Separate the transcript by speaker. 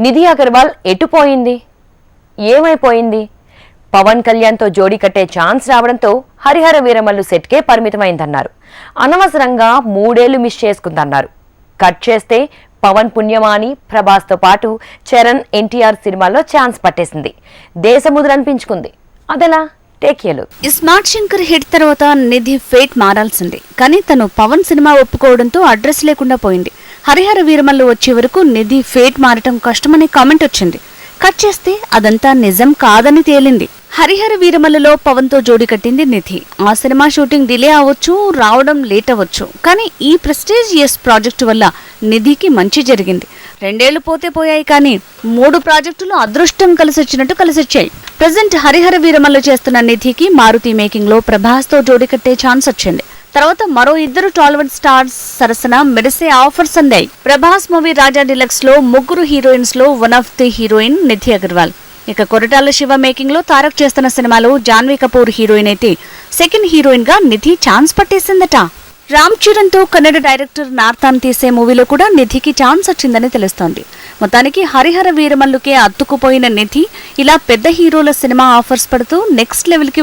Speaker 1: నిధి అగర్వాల్ ఎటుపోయింది ఏమైపోయింది? పవన్ కళ్యాణ్తో జోడీ కట్టే ఛాన్స్ రావడంతో హరిహర వీరమల్లు సెట్కే పరిమితమైందన్నారు. అనవసరంగా మూడేళ్ళు మిస్ చేసుకుందన్నారు. కట్ చేస్తే పవన్ పుణ్యమాని ప్రభాస్తో పాటు చరణ్ ఎన్టీఆర్ సినిమాల్లో ఛాన్స్ పట్టేసింది. దేశముద్రనిపించుకుంది అదెలా? టేకియలు
Speaker 2: ఈ స్మార్ట్ శంకర్ హిట్ తర్వాత నిధి ఫేట్ మారాల్సింది. కానీ తను పవన్ సినిమా ఒప్పుకోవడంతో అడ్రస్ లేకుండా పోయింది. హరిహర వీరమల్లు వచ్చే వరకు నిధి ఫేట్ మారటం కష్టమనే కామెంట్ వచ్చింది. కట్ చేస్తే అదంతా నిజం కాదని తేలింది. హరిహర వీరమల్లులో పవన్తో జోడి కట్టింది నిధి. ఆ సినిమా షూటింగ్ డిలే అవ్వచ్చు రావడం లేట్ అవ్వచ్చు. కానీ ఈ ప్రెస్టీజియస్ ప్రాజెక్టు వల్ల నిధికి మంచి జరిగింది. రెండేళ్ళు పోతే పోయాయి కానీ మూడు ప్రాజెక్టులు అదృష్టం కలిసొచ్చినట్టు కలిసొచ్చాయి. ప్రజెంట్ హరిహర వీరమల్లు చేస్తున్న నిధికి మారుతి మేకింగ్లో ప్రభాస్ జోడి కట్టే ఛాన్స్ వచ్చింది. తర్వాత మరో ఇద్దరు టాలీవుడ్ స్టార్స్ సరసన మెరిసే ఆఫర్స్ అందాయి. ప్రభాస్ మూవీ రాజా డిలక్స్లో ముగ్గురు హీరోయిన్స్లో one of the heroine Nidhi Agarwal. ఇక కొరటాల శివ మేకింగ్లో తారక్ చేస్తున్న సినిమాలో జాన్వీ కపూర్ హీరోయిన్ అయితే సెకండ్ హీరోయిన్గా నిధి ఛాన్స్ పట్టేసిందట. రామ్ చరణ్తో కన్నడ డైరెక్టర్ నార్థాన్ తీసే మూవీలో కూడా నిధికి ఛాన్స్ వచ్చిందని తెలుస్తోంది. మొత్తానికి హరిహర వీరమల్లుకే అత్తుకుపోయిన నిధి ఇలా పెద్ద హీరోల సినిమా ఆఫర్స్ పడుతూ నెక్స్ట్ లెవెల్కి